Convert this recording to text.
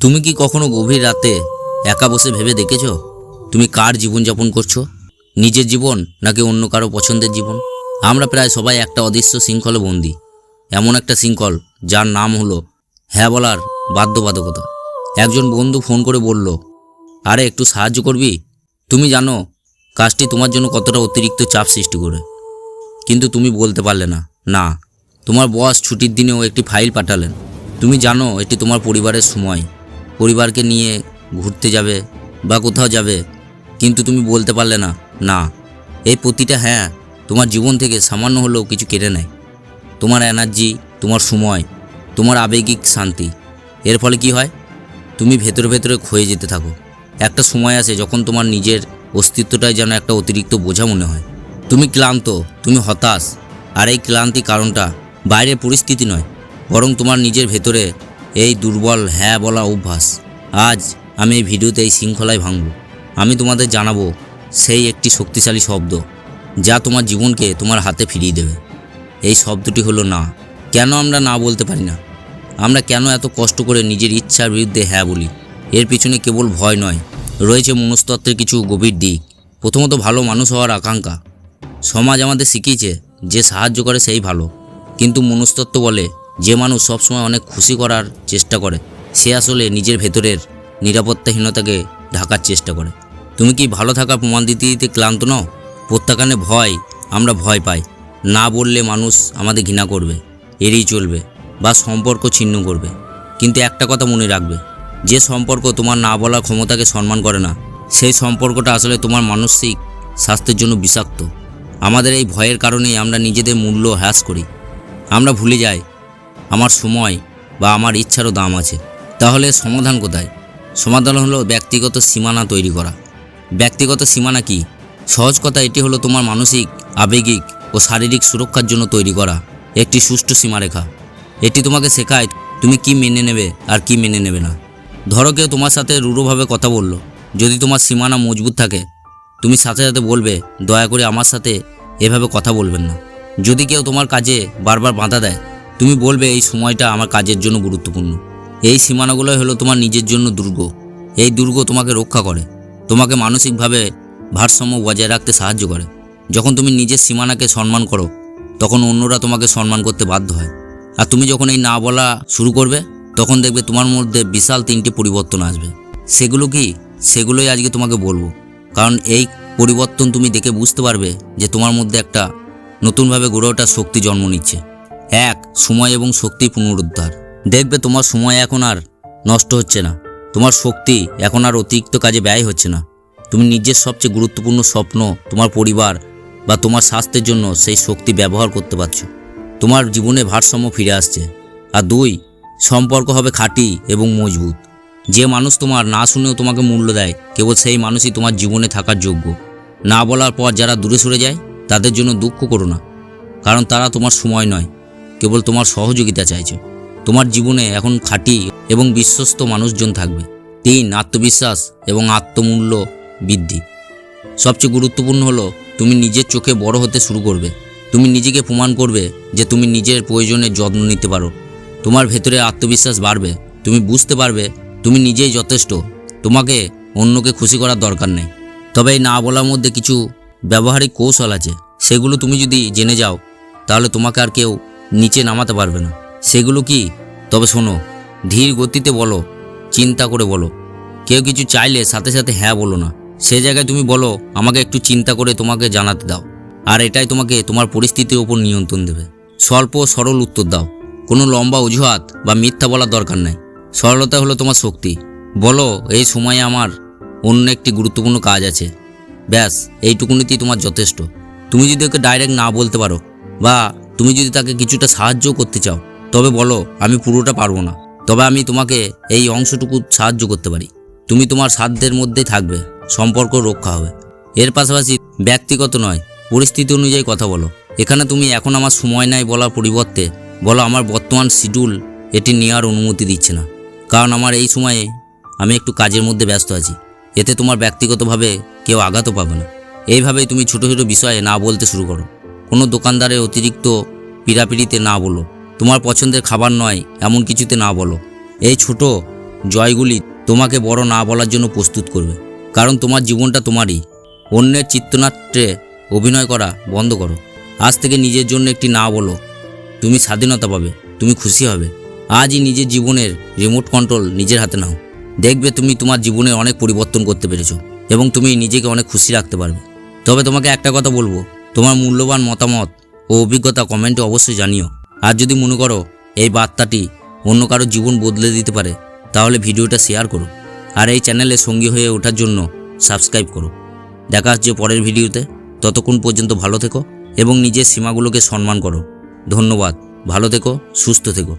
তুমি কি কখনো গভীর রাতে একা বসে ভেবে দেখেছ? তুমি কার জীবনযাপন করছ? নিজের জীবন নাকি অন্য কারও পছন্দের জীবন? আমরা প্রায় সবাই একটা অদৃশ্য শৃঙ্খলে বন্দী। এমন একটা শৃঙ্খল যার নাম হলো হ্যাঁ বলার বাধ্যবাধকতা। একজন বন্ধু ফোন করে বলল, আরে, একটু সাহায্য করবি? তুমি জানো, কাজটি তোমার জন্য কতটা অতিরিক্ত চাপ সৃষ্টি করে। কিন্তু তুমি বলতে পারলে না। না, তোমার বস ছুটির দিনেও একটি ফাইল পাঠালেন। তুমি জানো, এটি তোমার পরিবারের সময়। পরিবারকে নিয়ে ঘুরতে যাবে বা কোথাও যাবে, কিন্তু তুমি বলতে পারলে না না, এই প্রতিটা হ্যাঁ তোমার জীবন থেকে সামান্য হলেও কিছু কেড়ে নেয়। তোমার এনার্জি, তোমার সময়, তোমার আবেগিক শান্তি, এর ফলে কি হয়? তুমি ভেতরে ভেতরে ক্ষয়ে যেতে থাকো। একটা সময় আসে যখন তোমার নিজের অস্তিত্বটাই যেন একটা অতিরিক্ত বোঝা মনে হয়। তুমি ক্লান্ত, তুমি হতাশ, আর এই ক্লান্তি কারণটা বাইরের পরিস্থিতি নয়, বরং তোমার নিজের ভেতরে এই দুর্বল হ্যাঁ বলা অভ্যাস। আজ আমি এই ভিডিওতে এই শৃঙ্খলায় ভাঙব। আমি তোমাদের জানাব সেই একটি শক্তিশালী শব্দ যা তোমার জীবনকে তোমার হাতে ফিরিয়ে দেবে। এই শব্দটি হলো না। কেন আমরা না বলতে পারি না? আমরা কেন এত কষ্ট করে নিজের ইচ্ছার বিরুদ্ধে হ্যাঁ বলি? এর পিছনে কেবল ভয় নয়, রয়েছে মনস্তত্ত্বের কিছু গভীর দিক। প্রথমত ভালো মানুষ হওয়ার আকাঙ্ক্ষা। সমাজ আমাদের শিখিয়েছে যে সাহায্য করে সেই ভালো। কিন্তু মনস্তত্ত্ব বলে যে মানুষ সবসময় অনেক খুশি করার চেষ্টা করে, সে আসলে নিজের ভেতরের নিরাপত্তাহীনতাকে ঢাকার চেষ্টা করে। তুমি কি ভালো থাকার প্রমাণ দিতে দিতে ক্লান্ত নও? প্রত্যাখ্যানে ভয়, আমরা ভয় পাই। না বললে মানুষ আমাদের ঘৃণা করবে, এড়িয়ে চলবে বা সম্পর্ক ছিন্ন করবে। কিন্তু একটা কথা মনে রাখবে, যে সম্পর্ক তোমার না বলার ক্ষমতাকে সম্মান করে না, সেই সম্পর্কটা আসলে তোমার মানসিক স্বাস্থ্যের জন্য বিষাক্ত। আমাদের এই ভয়ের কারণেই আমরা নিজেদের মূল্য হ্রাস করি। আমরা ভুলে যাই আমার সময় বা আমার ইচ্ছারও দাম আছে। তাহলে সমাধান কোথায়? সমাধান হলো ব্যক্তিগত সীমানা তৈরি করা। ব্যক্তিগত সীমানা কি? সহজ কথা এটি হলো তোমার মানসিক, আবেগিক ও শারীরিক সুরক্ষার জন্য তৈরি করা একটি সুষ্ঠু সীমারেখা। এটি তোমাকে শেখায় তুমি কি মেনে নেবে আর কি মেনে নেবে না। ধরো কেউ তোমার সাথে রূঢ়ভাবে কথা বলল। যদি তোমার সীমানা মজবুত থাকে, তুমি সাথে সাথে বলবে, দয়া করে আমার সাথে এভাবে কথা বলবেন না। যদি কেউ তোমার কাজে বারবার বাধা দেয় তুমি বলবে এই সময়টা আমার কাজের জন্য গুরুত্বপূর্ণ। এই সীমানাগুলোই হলো তোমার নিজের জন্য দুর্গ। এই দুর্গ তোমাকে রক্ষা করে। তোমাকে মানসিকভাবে ভারসাম্য বজায় রাখতে সাহায্য করে। যখন তুমি নিজের সীমানাকে সম্মান করো, তখন অন্যরা তোমাকে সম্মান করতে বাধ্য হয়। আর তুমি যখন এই না বলা শুরু করবে, তখন দেখবে তোমার মধ্যে বিশাল তিনটি পরিবর্তন আসবে। সেগুলো কি? সেগুলোই আজকে তোমাকে বলব। কারণ এই পরিবর্তন তুমি দেখে বুঝতে পারবে যে তোমার মধ্যে একটা নতুনভাবে গড়ে ওঠার শক্তি জন্ম নিচ্ছে। এক, সময় এবং শক্তি পুনরুদ্ধার। দেখবে তোমার সময় এখন আর নষ্ট হচ্ছে না। তোমার শক্তি এখন আর অতিরিক্ত কাজে ব্যয় হচ্ছে না। তুমি নিজের সবচেয়ে গুরুত্বপূর্ণ স্বপ্ন, তোমার পরিবার বা তোমার স্বাস্থ্যের জন্য সেই শক্তি ব্যবহার করতে পারছ। তোমার জীবনে ভারসাম্য ফিরে আসছে। আর দুই, সম্পর্ক হবে খাঁটি এবং মজবুত। যে মানুষ তোমার না শুনেও তোমাকে মূল্য দেয়, কেবল সেই মানুষই তোমার জীবনে থাকার যোগ্য। না বলার পর যারা দূরে সরে যায়, তাদের জন্য দুঃখ করো না। কারণ তারা তোমার সময় নয়। কেবল তোমার সহযোগিতা চাইছে। তোমার জীবনে এখন খাঁটি এবং বিশ্বস্ত মানুষজন থাকবে। তিন, আত্মবিশ্বাস এবং আত্মমূল্য বৃদ্ধি। সবচেয়ে গুরুত্বপূর্ণ হলো, তুমি নিজের চোখে বড় হতে শুরু করবে। তুমি নিজেকে প্রমাণ করবে যে তুমি নিজের প্রয়োজনে যত্ন নিতে পারো। তোমার ভেতরে আত্মবিশ্বাস বাড়বে। তুমি বুঝতে পারবে, তুমি নিজেই যথেষ্ট। তোমাকে অন্যকে খুশি করার দরকার নেই। তবে এই না বলার মধ্যে কিছু ব্যবহারিক কৌশল আছে। সেগুলো তুমি যদি জেনে যাও, তাহলে তোমাকে আর কেউ নিচে নামাতে পারবে না। সেগুলো কি? তবে শোনো, ধীর গতিতে বলো, চিন্তা করে বলো। কেউ কিছু চাইলে সাথে সাথে হ্যাঁ বলো না। সে জায়গায় তুমি বলো, আমাকে একটু চিন্তা করে তোমাকে জানাতে দাও। আর এটাই তোমাকে তোমার পরিস্থিতির ওপর নিয়ন্ত্রণ দেবে। স্বল্প সরল উত্তর দাও। কোনো লম্বা অজুহাত বা মিথ্যা বলার দরকার নাই। সরলতা হলো তোমার শক্তি। বলো, এই সময়ে আমার অন্য একটি গুরুত্বপূর্ণ কাজ আছে। ব্যাস, এইটুকুনিতেই তোমার যথেষ্ট। তুমি যদি ওকে ডাইরেক্ট না বলতে পারো, বা তুমি যদি তাকে কিছুটা সাহায্য করতে চাও, তবে বলো, আমি পুরোটা পারব না। তবে আমি তোমাকে এই অংশটুকু সাহায্য করতে পারি। তুমি তোমার সাধ্যের মধ্যেই থাকবে, সম্পর্ক রক্ষা হবে। এর পাশাপাশি ব্যক্তিগত নয়, পরিস্থিতি অনুযায়ী কথা বলো। এখানে তুমি এখন আমার সময় নাই বলার পরিবর্তে বলো, আমার বর্তমান শিডিউল এটি নেওয়ার অনুমতি দিচ্ছে না। কারণ আমার এই সময়ে আমি একটু কাজের মধ্যে ব্যস্ত আছি। এতে তোমার ব্যক্তিগতভাবে কেউ আঘাতও পাবে না। এইভাবেই তুমি ছোটো ছোটো বিষয়ে না বলতে শুরু করো। কোনো দোকানদারের অতিরিক্ত পিড়াপিড়িতে না বলো। তোমার পছন্দের খাবার নয়, এমন কিছুতে না বলো। এই ছোট জয়গুলি তোমাকে বড় না বলার জন্য প্রস্তুত করবে, কারণ তোমার জীবনটা তোমারই। অন্যের চিত্রনাট্যে অভিনয় করা বন্ধ করো। আজ থেকে নিজের জন্য একটি না বলো। তুমি স্বাধীনতা পাবে, তুমি খুশি হবে। আজই নিজের জীবনের রিমোট কন্ট্রোল নিজের হাতে নাও। দেখবে তুমি তোমার জীবনে অনেক পরিবর্তন করতে পেরেছ এবং তুমি নিজেকে অনেক খুশি রাখতে পারবে। তবে তোমাকে একটা কথা বলব তোমার মূল্যবান মতামত ও অভিজ্ঞতা কমেন্টে অবশ্যই জানিও। আর যদি মনে করো এই বার্তাটি অন্য কারও জীবন বদলে দিতে পারে, তাহলে ভিডিওটা শেয়ার করো আর এই চ্যানেলে সঙ্গী হয়ে ওঠার জন্য সাবস্ক্রাইব করো। দেখা হচ্ছে পরের ভিডিওতে। ততক্ষণ পর্যন্ত ভালো থেকো এবং নিজের সীমাগুলোকে সম্মান করো। ধন্যবাদ। ভালো থেকো, সুস্থ থেকো।